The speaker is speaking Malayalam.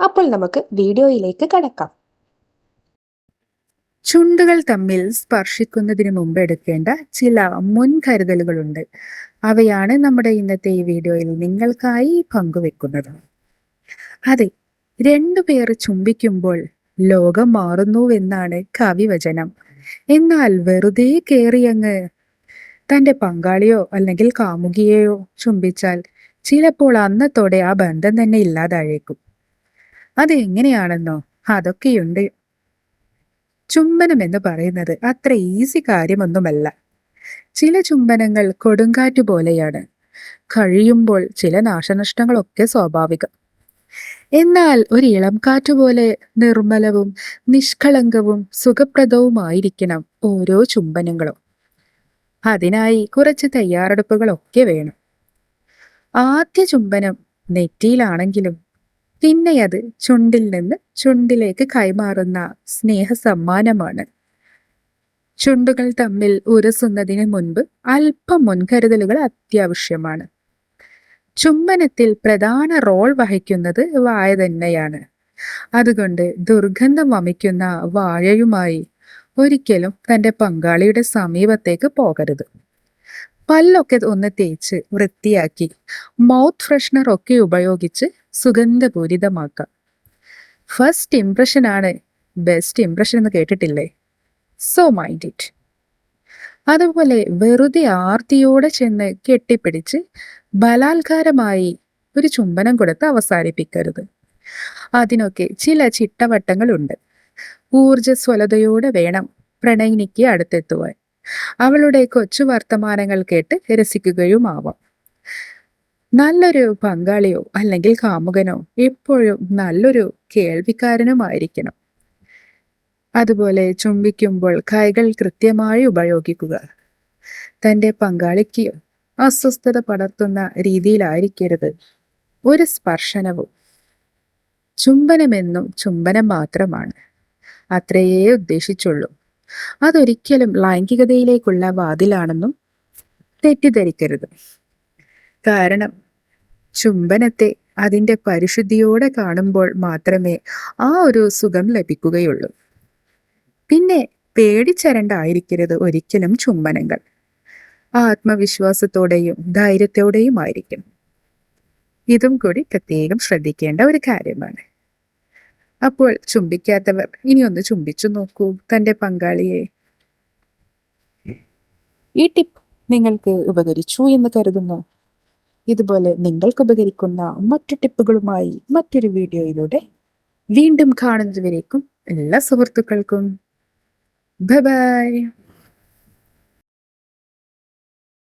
അപ്പോൾ നമുക്ക് വീഡിയോയിലേക്ക് കടക്കാം. ചുണ്ടുകൾ തമ്മിൽ സ്പർശിക്കുന്നതിന് മുമ്പ് എടുക്കേണ്ട ചില മുൻകരുതലുകളുണ്ട്. അവയാണ് നമ്മുടെ ഇന്നത്തെ ഈ വീഡിയോയിൽ നിങ്ങൾക്കായി പങ്കുവെക്കുന്നത്. അതെ രണ്ടുപേർ ചുംബിക്കുമ്പോൾ ലോകം മാറുന്നുവെന്നാണ് കവിവചനം. എന്നാൽ വെറുതെ കയറിയങ്ങ് തന്റെ പങ്കാളിയോ അല്ലെങ്കിൽ കാമുകിയെയോ ചുംബിച്ചാൽ ചിലപ്പോൾ അന്നത്തോടെ ആ ബന്ധം തന്നെ ഇല്ലാതായേക്കും. അത് എങ്ങനെയാണല്ലോ അതൊക്കെയുണ്ട്. ചുംബനം എന്ന് പറയുന്നത് അത്ര ഈസി കാര്യമൊന്നുമല്ല. ചില ചുംബനങ്ങൾ കൊടുങ്കാറ്റ് പോലെയാണ്. കഴിയുമ്പോൾ ചില നാശനഷ്ടങ്ങളൊക്കെ സ്വാഭാവികം. എന്നാൽ ഒരു ഇളം കാറ്റ് പോലെ നിർമ്മലവും നിഷ്കളങ്കവും സുഖപ്രദവുമായിരിക്കണം ഓരോ ചുംബനങ്ങളും. അതിനായി കുറച്ച് തയ്യാറെടുപ്പുകളൊക്കെ വേണം. ആദ്യ ചുംബനം നെറ്റിയിലാണെങ്കിലും പിന്നെ അത് ചുണ്ടിൽ നിന്ന് ചുണ്ടിലേക്ക് കൈമാറുന്ന സ്നേഹ സമ്മാനമാണ് ചുണ്ടുകൾ തമ്മിൽ ഉരസുന്നതിന് മുൻപ് അല്പം മുൻകരുതലുകൾ അത്യാവശ്യമാണ്. ചുംബനത്തിൽ പ്രധാന റോൾ വഹിക്കുന്നത് വായ തന്നെയാണ്. അതുകൊണ്ട് ദുർഗന്ധം വമിക്കുന്ന വാഴയുമായി ഒരിക്കലും തന്റെ പങ്കാളിയുടെ സമീപത്തേക്ക് പോകരുത്. പല്ലൊക്കെ ഒന്ന് തേച്ച് വൃത്തിയാക്കി മൗത്ത് ഫ്രഷ്നർ ഒക്കെ ഉപയോഗിച്ച് സുഗന്ധപൂരിതമാക്കാം. ഫസ്റ്റ് ഇംപ്രഷൻ ആണ് ബെസ്റ്റ് ഇംപ്രഷൻ എന്ന് കേട്ടിട്ടില്ലേ? സോ മൈൻഡ് ഇറ്റ് അതുപോലെ വെറുതെ ആർത്തിയോടെ ചെന്ന് കെട്ടിപ്പിടിച്ച് ബലാത്കാരമായി ഒരു ചുംബനം കൊടുത്ത് അവസാനിപ്പിക്കരുത്. അതിനൊക്കെ ചില ചിട്ടവട്ടങ്ങളുണ്ട്. ഊർജസ്വലതയോടെ വേണം പ്രണയിനിക്ക് അടുത്തെത്തുവാൻ. അവളുടെ കൊച്ചു വർത്തമാനങ്ങൾ കേട്ട് രസിക്കുകയുമാവാം. നല്ലൊരു പങ്കാളിയോ അല്ലെങ്കിൽ കാമുകനോ എപ്പോഴും നല്ലൊരു കേൾവിക്കാരനുമായിരിക്കണം. അതുപോലെ ചുംബിക്കുമ്പോൾ കൈകൾ കൃത്യമായി ഉപയോഗിക്കുക. തന്റെ പങ്കാളിക്ക് അസ്വസ്ഥത പടർത്തുന്ന രീതിയിലായിരിക്കരുത്. ഒരു സ്പർശനവും ചുംബനമെന്നും ചുംബനം മാത്രമാണ്. അത്രയേ ഉദ്ദേശിച്ചുള്ളൂ. അതൊരിക്കലും ലൈംഗികതയിലേക്കുള്ള വാതിലാണെന്നും തെറ്റിദ്ധരിക്കരുത്. കാരണം ചുംബനത്തെ അതിന്റെ പരിശുദ്ധിയോടെ കാണുമ്പോൾ മാത്രമേ ആ ഒരു സുഖം ലഭിക്കുകയുള്ളൂ. പിന്നെ പേടിച്ചരണ്ടായിരിക്കരുത് ഒരിക്കലും ചുംബനങ്ങൾ. ആത്മവിശ്വാസത്തോടെയും ധൈര്യത്തോടെയും ആയിരിക്കും. ഇതും കൂടി പ്രത്യേകം ശ്രദ്ധിക്കേണ്ട ഒരു കാര്യമാണ്. അപ്പോൾ ചുംബിക്കാത്തവർ ഇനിയൊന്ന് ചുംബിച്ചു നോക്കൂ തന്റെ പങ്കാളിയെ. ഈ ടിപ്പ് നിങ്ങൾക്ക് ഉപകരിച്ചു എന്ന് കരുതുന്നു. ഇതുപോലെ നിങ്ങൾക്ക് ഉപകരിക്കുന്ന മറ്റു ടിപ്പുകളുമായി മറ്റൊരു വീഡിയോയിലൂടെ വീണ്ടും കാണുന്നതുവരേക്കും എല്ലാ സുഹൃത്തുക്കൾക്കും. ബൈ